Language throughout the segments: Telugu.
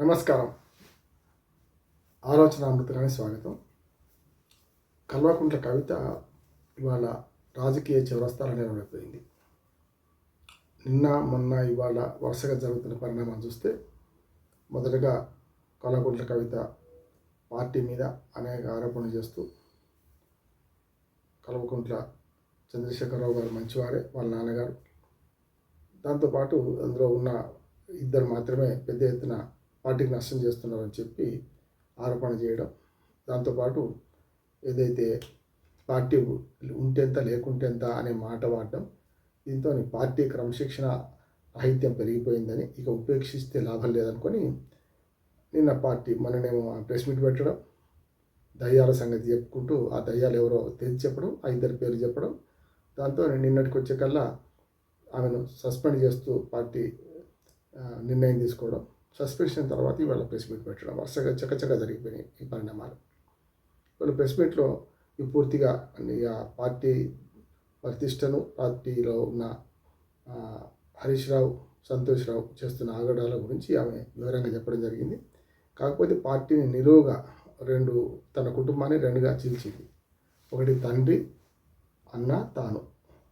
నమస్కారం. ఆలోచన అమృతానికి స్వాగతం. కల్వకుంట్ల కవిత ఇవాళ రాజకీయ చివరస్థానం నిలబడిపోయింది. నిన్న మొన్న ఇవాళ వరుసగా జరుగుతున్న పరిణామాలు చూస్తే మొదటగా కల్వకుంట్ల కవిత పార్టీ మీద అనేక ఆరోపణలు చేస్తూ కల్వకుంట్ల చంద్రశేఖరరావు గారు మంచివారే వాళ్ళ నాన్నగారు. దాంతోపాటు అందులో ఉన్న ఇద్దరు మాత్రమే పెద్ద ఎత్తున పార్టీకి నష్టం చేస్తున్నారని చెప్పి ఆరోపణ చేయడం. దాంతోపాటు ఏదైతే పార్టీ ఉంటేంత లేకుంటేంత అనే మాట వాడడం దీంతో పార్టీ క్రమశిక్షణ రాహిత్యం పెరిగిపోయిందని ఇక ఉపేక్షిస్తే లాభం లేదనుకొని నిన్న పార్టీ మననేమో ప్రెస్ మీట్ పెట్టడం దయ్యాల సంగతి చెప్పుకుంటూ ఆ దయ్యాలు ఎవరో తెలిసి చెప్పడం ఆ ఇద్దరి పేరు చెప్పడం. దాంతో నిన్నటికి వచ్చే కల్లా ఆమెను సస్పెండ్ చేస్తూ పార్టీ నిర్ణయం తీసుకోవడం. సస్పెన్షన్ తర్వాత ఇవాళ ప్రెస్ మీట్ పెట్టడం వరుసగా చకచక జరిగిపోయినాయి ఈ పరిణామాలు. ఇవాళ ప్రెస్ మీట్లో ఈ పూర్తిగా ఆ పార్టీ ప్రతిష్టను పార్టీలో ఉన్న హరీష్ రావు సంతోష్ రావు చేస్తున్న ఆగడాల గురించి ఆమె వివరంగా చెప్పడం జరిగింది. కాకపోతే పార్టీని నిలువుగా రెండు తన కుటుంబాన్ని రెండుగా చీల్చింది. ఒకటి తండ్రి అన్న తాను.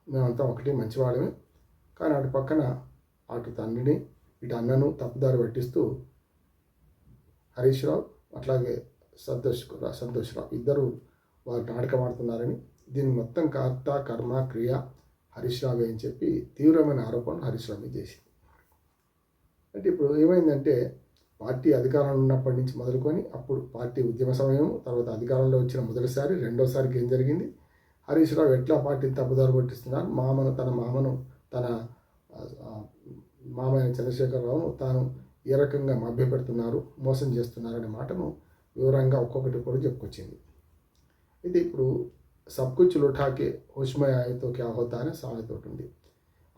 మేమంతా ఒకటి మంచివాళ్ళమే. కానీ అటు పక్కన అటు తండ్రిని ఇటు అన్నను తప్పుదారి పట్టిస్తూ హరీష్ రావు అట్లాగే సంతోష్ సంతోష్ రావు ఇద్దరు వారు నాటకం ఆడుతున్నారని దీని మొత్తం కర్త కర్మ క్రియ హరీష్ రావే అని చెప్పి తీవ్రమైన ఆరోపణలు హరీష్ రావు చేసింది. అంటే ఇప్పుడు ఏమైందంటే పార్టీ అధికారంలో ఉన్నప్పటి నుంచి మొదలుకొని అప్పుడు పార్టీ ఉద్యమ సమయం తర్వాత అధికారంలో వచ్చిన మొదటిసారి రెండోసారికి ఏం జరిగింది? హరీష్ రావు ఎట్లా పార్టీని తప్పుదారు పట్టిస్తున్నారు? మామను తన మామను తన మామయ్య చంద్రశేఖరరావును తాను ఏ రకంగా మభ్యపెడుతున్నారు మోసం చేస్తున్నారనే మాటను వివరంగా ఒక్కొక్కటి కూడా చెప్పుకొచ్చింది. అయితే ఇప్పుడు సబ్కుచ్ లుఠాకే హోష్మయ ఆయతో క్యా హోతా అనే సామెతో ఉంది.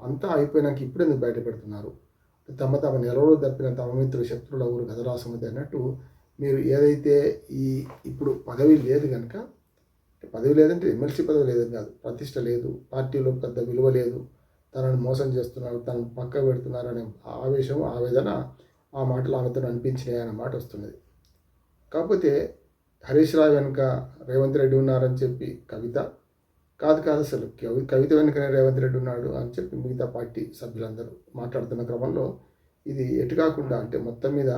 అంతా అయిపోయినాక ఇప్పుడు ఎందుకు బయట పెడుతున్నారు తమ తమ నెలలో తప్పిన తమ మిత్రులు శత్రుల ఊరు గదరాసమది అన్నట్టు మీరు ఏదైతే ఈ ఇప్పుడు పదవి లేదు కనుక పదవి లేదంటే ఎమ్మెల్సీ పదవి లేదని కాదు ప్రతిష్ట లేదు పార్టీలో పెద్ద విలువ లేదు తనను మోసం చేస్తున్నారు తనను పక్క పెడుతున్నారు అనే ఆవేశం ఆవేదన ఆ మాటలు ఆమెతో అనిపించినాయి అనే మాట వస్తున్నది. కాకపోతే హరీష్ రావు వెనుక రేవంత్ రెడ్డి ఉన్నారని చెప్పి కవిత కాదు కాదు అసలు కవి కవిత వెనుకనే రేవంత్ రెడ్డి ఉన్నాడు అని చెప్పి మిగతా పార్టీ సభ్యులందరూ మాట్లాడుతున్న క్రమంలో ఇది ఎటు కాకుండా అంటే మొత్తం మీద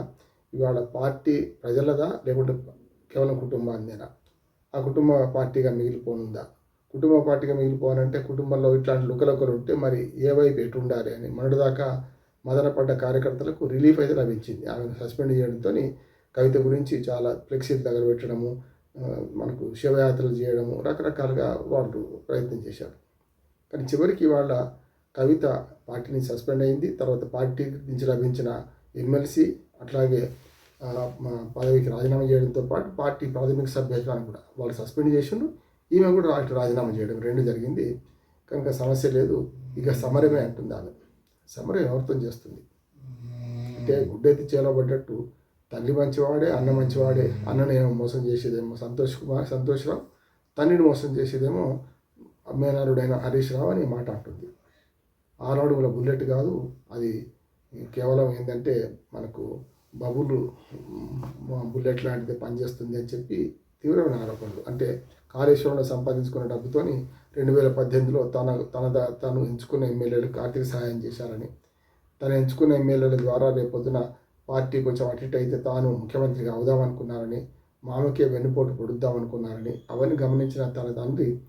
ఇవాళ పార్టీ ప్రజలదా లేకుంటే కేవలం కుటుంబాందేనా ఆ కుటుంబ పార్టీగా మిగిలిపోనుందా? కుటుంబ పార్టీగా మిగిలిపోవాలంటే కుటుంబంలో ఇట్లాంటి లుకలొకలు ఉంటే మరి ఏ వైపు ఎటు ఉండాలి అని మొన్నటిదాకా మదనపడ్డ కార్యకర్తలకు రిలీఫ్ అయితే లభించింది. ఆమెను సస్పెండ్ చేయడంతో కవిత గురించి చాలా ఫ్లెక్సీలు తగలబెట్టడము పెట్టడము మనకు శివయాత్రలు చేయడము రకరకాలుగా వాళ్ళు ప్రయత్నం చేశారు. కానీ చివరికి వాళ్ళ కవిత పార్టీని సస్పెండ్ అయింది. తర్వాత పార్టీ నుంచి లభించిన ఎమ్మెల్సీ అట్లాగే పదవికి రాజీనామా చేయడంతో పాటు పార్టీ ప్రాథమిక సభ్యత్వాన్ని కూడా వాళ్ళు సస్పెండ్ చేసిండు ఈమె కూడా అటు రాజీనామా చేయడం రెండు జరిగింది. కనుక సమస్య లేదు. ఇక సమరమే అంటుంది ఆమె. సమరం ఎవరితో చేస్తుంది? అంటే గుడ్డెత్తి చేలబడ్డట్టు తల్లి మంచివాడే అన్న మంచివాడే. అన్ననేమో మోసం చేసేదేమో సంతోష్ కుమార్ సంతోష్ రావు. తండ్రిని మోసం చేసేదేమో మేనరుడైన హరీష్ రావు అని మాట అంటుంది. ఆరడుగుల బుల్లెట్ కాదు. అది కేవలం ఏంటంటే మనకు బబులు బుల్లెట్ లాంటిది పనిచేస్తుంది అని చెప్పి తీవ్రమైన ఆరోపణలు. అంటే కాళేశ్వరంలో సంపాదించుకున్న డబ్బుతోని రెండు వేల పద్దెనిమిదిలో తన తన తను ఎంచుకున్న ఎమ్మెల్యేలకు ఆర్థిక సహాయం చేశారని. తను ఎంచుకున్న ఎమ్మెల్యేల ద్వారా రేపొద్దున పార్టీ కొంచెం అటు అయితే తాను ముఖ్యమంత్రిగా అవుదామనుకున్నారని మామకే వెన్నుపోటు పొడుద్దామనుకున్నారని అవన్నీ గమనించిన తన తండ్రి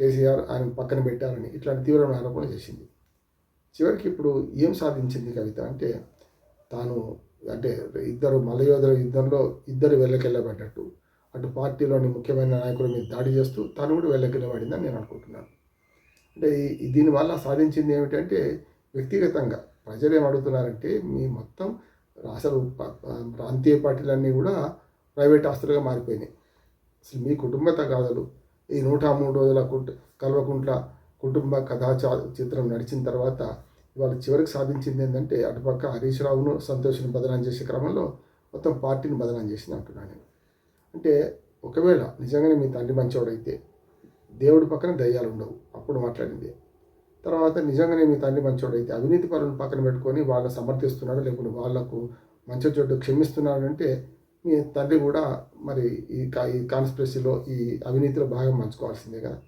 కేసీఆర్ ఆయన పక్కన పెట్టారని ఇట్లాంటి తీవ్రమైన ఆరోపణలు చేసింది. చివరికి ఇప్పుడు ఏం సాధించింది కవిత? అంటే తాను అంటే ఇద్దరు మలయోధుల యుద్ధంలో ఇద్దరు వెళ్ళకెళ్ళబడ్డట్టు. అటు పార్టీలోని ముఖ్యమైన నాయకుల మీద దాడి చేస్తూ తను కూడా వెళ్ళకెళ్ళబడిందని నేను అనుకుంటున్నాను. అంటే దీనివల్ల సాధించింది ఏమిటంటే వ్యక్తిగతంగా ప్రజలు ఏం అడుగుతున్నారంటే మీ మొత్తం అసలు ప్రాంతీయ పార్టీలన్నీ కూడా ప్రైవేట్ ఆస్తులుగా మారిపోయినాయి. అసలు మీ కుటుంబ తగాదలు ఈ నూట మూడు రోజుల కుట్ కల్వకుంట్ల కుటుంబ కథా చిత్రం నడిచిన తర్వాత వాళ్ళు చివరికి సాధించింది ఏంటంటే అటుపక్క హరీష్ రావును సంతోష్ని బదనాం చేసే క్రమంలో మొత్తం పార్టీని బదనాం చేసింది అంటున్నాను నేను. అంటే ఒకవేళ నిజంగానే మీ తండ్రి మంచివాడైతే దేవుడి పక్కన దయ్యాలు ఉండవు. అప్పుడు మాట్లాడింది. తర్వాత నిజంగానే మీ తండ్రి మంచోడైతే అవినీతి పరులను పక్కన పెట్టుకొని వాళ్ళని సమర్థిస్తున్నాడు? లేకుంటే వాళ్ళకు మంచి చెడ్డు క్షమిస్తున్నాడు? అంటే మీ తండ్రి కూడా మరి ఈ కా ఈ కాన్స్పిరసీలో ఈ అవినీతిలో భాగం పంచుకోవాల్సిందే కదా.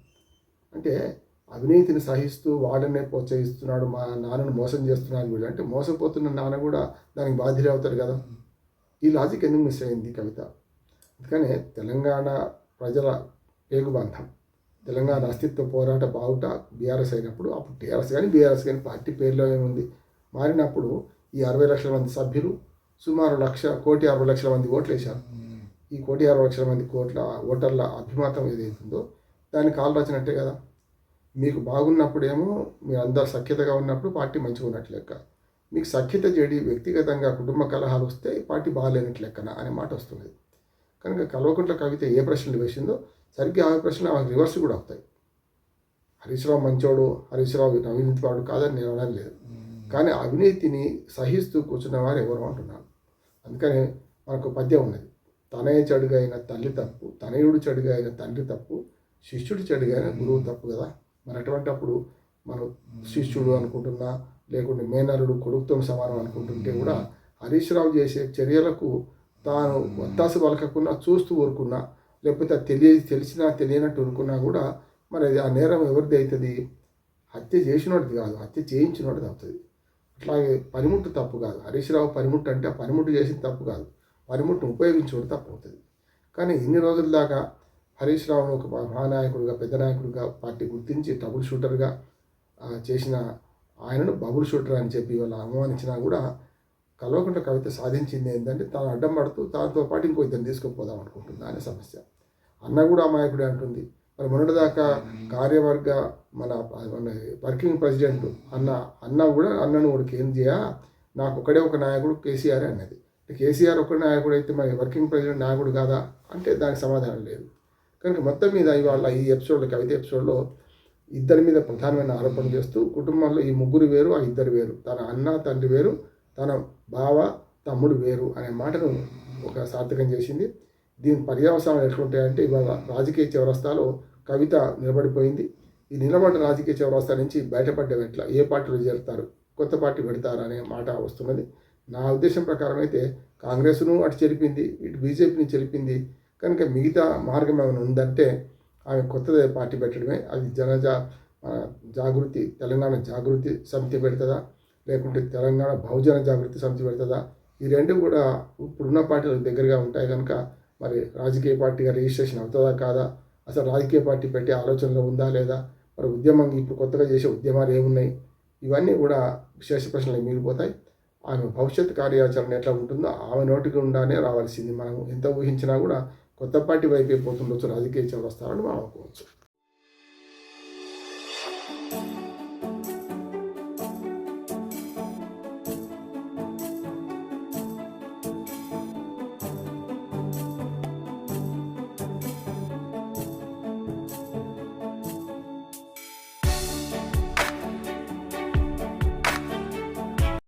అంటే అవినీతిని సహిస్తూ వాడనే ప్రోత్సహిస్తున్నాడు మా నాన్నను మోసం చేస్తున్నాడు వీళ్ళు అంటే మోసపోతున్న నాన్న కూడా దానికి బాధ్యులు అవుతారు కదా. ఈ లాజిక్ ఎందుకు మిస్ అయింది కవిత? అందుకనే తెలంగాణ ప్రజల పేగుబంధం తెలంగాణ అస్తిత్వ పోరాట బావుట బీఆర్ఎస్ అయినప్పుడు అప్పుడు టీఆర్ఎస్ కానీ బీఆర్ఎస్ కానీ పార్టీ పేరులో ఏముంది? మారినప్పుడు ఈ అరవై లక్షల మంది సభ్యులు సుమారు లక్ష కోటి అరవై లక్షల మంది ఓట్లు వేశారు ఈ కోటి అరవై లక్షల మంది కోట్ల ఓటర్ల అభిమతం ఏదైతుందో దాన్ని కాలు రచినట్టే కదా. మీకు బాగున్నప్పుడేమో మీరు అందరు సఖ్యతగా ఉన్నప్పుడు పార్టీ మంచిగా ఉన్నట్లు లెక్క. మీకు సఖ్యత చేడి వ్యక్తిగతంగా కుటుంబ కలహాలు వస్తే పార్టీ బాగాలేనట్లు లెక్కన అనే మాట వస్తుంది కనుక కల్వకుంట్ల కవిత ఏ ప్రశ్నలు వేసిందో సరిగ్గా ఆ ప్రశ్నలు ఆమె రివర్స్ కూడా అవుతాయి హరీశ్రావు మంచోడు హరీశ్రావు రావు కాదని నేను అనడం లేదు. కానీ అవినీతిని సహిస్తూ కూర్చున్న వారు ఎవరు అంటున్నాను అందుకని మనకు పద్యం ఉన్నది. తనయ చెడుగా అయిన తల్లి తప్పు తనయుడు చెడుగా అయిన తండ్రి తప్పు శిష్యుడు చెడుగా అయిన గురువు తప్పు కదా? మరి అటువంటి అప్పుడు మనం శిష్యుడు అనుకుంటున్నా లేకుంటే మేనరుడు కొడుకుతో సమానం అనుకుంటుంటే కూడా హరీష్ రావు చేసే చర్యలకు తాను ఒత్తాసు పలకకున్నా చూస్తూ ఊరుకున్నా లేకపోతే తెలియ తెలిసినా తెలియనట్టు ఊరుకున్నా కూడా మరి ఆ నేరం ఎవరిది అవుతుంది హత్య చేసినోడిది కాదు. హత్య చేయించినోడిది అవుతుంది. అట్లాగే పనిముట్టు తప్పు కాదు. హరీష్ రావు పనిముట్టు అంటే ఆ పనిముట్టు చేసిన తప్పు కాదు. పనిముట్టును ఉపయోగించుకోవడం తప్పు అవుతుంది. కానీ ఇన్ని రోజుల దాకా హరీష్ రావును ఒక మహానాయకుడిగా పెద్ద నాయకుడిగా పార్టీ గుర్తించి ట్రబుల్ షూటర్గా చేసిన ఆయనను బబుల్ షూటర్ అని చెప్పి వాళ్ళు అవమానించినా కూడా కల్వకుంట్ల కవిత సాధించింది ఏంటంటే తాను అడ్డం పడుతూ దాంతో పాటు ఇంకో ఇద్దరు తీసుకుపోదాం అనుకుంటుంది అనే సమస్య. అన్న కూడా అమాయకుడే అంటుంది. మరి మొన్నటిదాకా కార్యవర్గ మన మన వర్కింగ్ ప్రెసిడెంట్ అన్న అన్న కూడా అన్నను కూడా ఏం చేయా నాకు ఒకడే ఒక నాయకుడు కేసీఆర్ అన్నది. కేసీఆర్ ఒక నాయకుడు అయితే మరి వర్కింగ్ ప్రెసిడెంట్ నాయకుడు కాదా అంటే దానికి సమాధానం లేదు. కనుక మొత్తం మీద ఇవాళ ఈ ఎపిసోడ్లో కవిత ఎపిసోడ్లో ఇద్దరి మీద ప్రధానమైన ఆరోపణ చేస్తూ కుటుంబంలో ఈ ముగ్గురు వేరు ఆ ఇద్దరు వేరు. తన అన్న తండ్రి వేరు తన బావ తమ్ముడు వేరు అనే మాటను ఒక సార్థకం చేసింది. దీని పర్యవసానాలు ఎట్లుంటాయంటే ఇవాళ రాజకీయ చౌరస్తాలో కవిత నిలబడిపోయింది. ఈ నిలబడ్డ రాజకీయ చౌరస్తా నుంచి బయటపడ్డం ఎట్లా ఏ పార్టీలో చేరుతారు కొత్త పార్టీ పెడతారు అనే మాట వస్తున్నది. నా ఉద్దేశం ప్రకారం అయితే కాంగ్రెస్ను అటు చెరిపింది ఇటు బీజేపీని చెరిపింది. కనుక మిగతా మార్గం ఏమైనా ఉందంటే ఆమె కొత్తది పార్టీ పెట్టడమే. అది జనజా జాగృతి తెలంగాణ జాగృతి సమితి పెడుతుందా? లేకుంటే తెలంగాణ బహుజన జాగృతి సమితి పెడుతుందా? ఈ రెండు కూడా ఇప్పుడున్న పార్టీలకు దగ్గరగా ఉంటాయి కనుక మరి రాజకీయ పార్టీగా రిజిస్ట్రేషన్ అవుతుందా కాదా? అసలు రాజకీయ పార్టీ పెట్టే ఆలోచనలో ఉందా లేదా? మరి ఉద్యమం ఇప్పుడు కొత్తగా చేసే ఉద్యమాలు ఏమున్నాయి? ఇవన్నీ కూడా విశేష ప్రశ్నలు మిగిలిపోతాయి. ఆమె భవిష్యత్ కార్యాచరణ ఎట్లా ఉంటుందో ఆమె నోటికి ఉండానే రావాల్సింది. మనం ఎంత ఊహించినా కూడా కొత్త పార్టీ వైపు పోతుండొచ్చు రాజకీయ చౌరస్తారని మనం అనుకోవచ్చు.